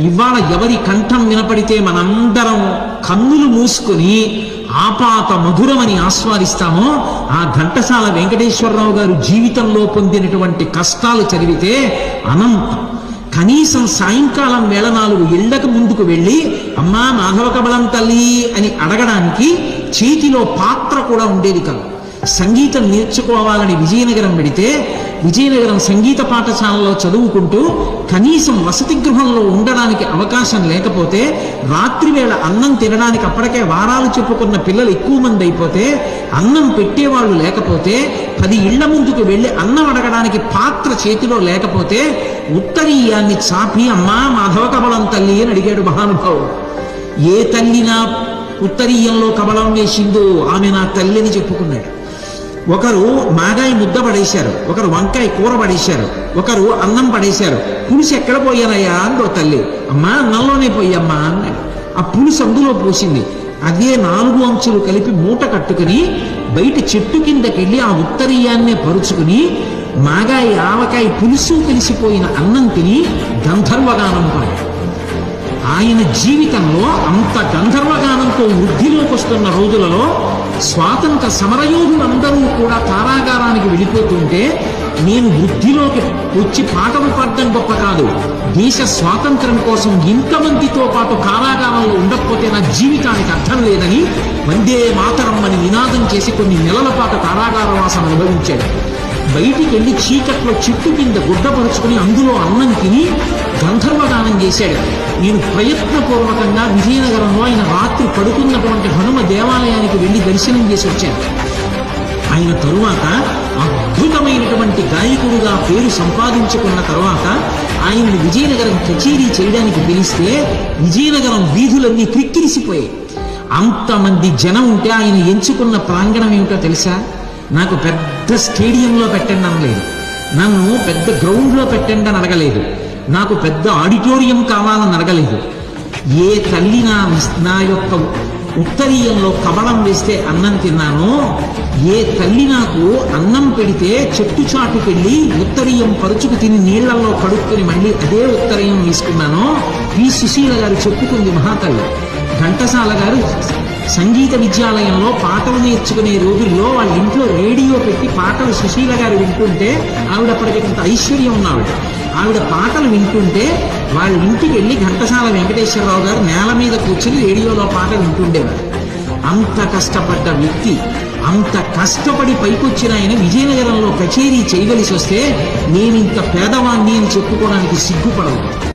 ఇవాళ ఎవరి కంఠం వినపడితే మనందరం కన్నులు మూసుకొని ఆపాత మధురమని ఆస్వాదిస్తామో ఆ ఘంటసాల వెంకటేశ్వరరావు గారు జీవితంలో పొందినటువంటి కష్టాలు చదివితే అనంతం. కనీసం సాయంకాలం వేళ నాలుగు ఇళ్ళకు ముందుకు వెళ్ళి అమ్మా మాధవ కబలం తల్లి అని అడగడానికి చేతిలో పాత్ర కూడా ఉండేది కాదు. సంగీతం నేర్చుకోవాలని విజయనగరం పెడితే విజయనగరం సంగీత పాఠశాలలో చదువుకుంటూ కనీసం వసతి గృహంలో ఉండడానికి అవకాశం లేకపోతే రాత్రివేళ అన్నం తినడానికి అప్పటికే వారాలు చెప్పుకున్న పిల్లలు ఎక్కువ మంది అయిపోతే అన్నం పెట్టేవాళ్ళు లేకపోతే పది ఇళ్ళ ముందుకు వెళ్ళి అన్నం అడగడానికి పాత్ర చేతిలో లేకపోతే ఉత్తరీయాన్ని చాపి అమ్మా మాధవ కమలం తల్లి అని అడిగాడు మహానుభావుడు. ఏ తల్లి నా ఉత్తరీయంలో కమలం వేసిందో ఆమె నా తల్లి అని చెప్పుకున్నాడు. ఒకరు మాగాయ ముద్ద పడేశారు ఒకరు వంకాయ కూర పడేశారు ఒకరు అన్నం పడేశారు. పులుసు ఎక్కడ పోయానయ్యా అందో తల్లి. అమ్మా అన్నంలోనే పోయమ్మా అన్నాడు. ఆ పులుసు అందులో పోసింది. అదే నాలుగు అంచులు కలిపి మూట కట్టుకుని బయట చెట్టు కిందకెళ్ళి ఆ ఉత్తరీయాన్నే పరుచుకుని మాగాయ ఆవకాయ పులుసు కలిసిపోయిన అన్నం తిని గంధర్వగానం పాడాడు ఆయన జీవితంలో అంత గంధర్వగానంతో వృద్ధిలోకి వస్తున్న రోజులలో స్వాతంత్ర సమరయోధులందరూ కూడా కారాగారానికి వెళ్ళిపోతుంటే నేను వృద్ధిలోకి వచ్చి పాటలు పాడడం గొప్ప కాదు. దేశ స్వాతంత్రం కోసం ఇంతమందితో పాటు కారాగారంలో ఉండకపోతే నా జీవితానికి అర్థం లేదని వందే మాతరం అని నినాదం చేసి కొన్ని నెలల పాటు కారాగార వాసన అనుభవించాడు. బయటికి వెళ్ళి చీకట్లో చెట్టు కింద గుడ్డపరుచుకుని అందులో అన్నం తిని గంధర్వదానం చేశాడు. నేను ప్రయత్నపూర్వకంగా విజయనగరంలో ఆయన రాత్రి పడుకున్నటువంటి హనుమ దేవాలయానికి వెళ్ళి దర్శనం చేసి వచ్చాను. ఆయన తరువాత అద్భుతమైనటువంటి గాయకుడుగా పేరు సంపాదించుకున్న తర్వాత ఆయన్ని విజయనగరం కచేరీ చేయడానికి పిలిస్తే విజయనగరం వీధులన్నీ క్రిక్కిరిసిపోయాయి అంతమంది జనం ఉంటే ఆయన ఎంచుకున్న ప్రాంగణం ఏమిటో తెలుసా? నాకు పెద్ద స్టేడియంలో పెట్టండి అనలేదు. నన్ను పెద్ద గ్రౌండ్లో పెట్టండి అని అడగలేదు. నాకు పెద్ద ఆడిటోరియం కావాలని అడగలేదు. ఏ తల్లి నా నా యొక్క ఉత్తరీయంలో కబళం వేస్తే అన్నం తిన్నానో ఏ తల్లి నాకు అన్నం పెడితే చెట్టు చాటుకెళ్ళి ఉత్తరీయం పరుచుకు తిని నీళ్ళలో కడుక్కుని మళ్ళీ అదే ఉత్తరీయం తీసుకున్నానో ఈ సుశీల గారు చెప్పుకుంది మహాతల్లి. ఘంటసాల గారు సంగీత విద్యాలయంలో పాటలు నేర్చుకునే రోజుల్లో వాళ్ళ ఇంట్లో రేడియో పెట్టి పాటలు సుశీల గారు వింటుంటే ఆవిడ అప్పటికి కొంత ఐశ్వర్యం ఉన్నావిడ ఆవిడ పాటలు వింటుంటే వాళ్ళ ఇంటికి వెళ్ళి ఘంటసాల వెంకటేశ్వరరావు గారు నేల మీద కూర్చుని రేడియోలో పాటలు వింటుండేవారు. అంత కష్టపడ్డ వ్యక్తి అంత కష్టపడి పైకొచ్చిన ఆయన విజయనగరంలో కచేరీ చేయవలసి వస్తే నేను ఇంత పేదవాణ్ణి అని చెప్పుకోవడానికి సిగ్గుపడవు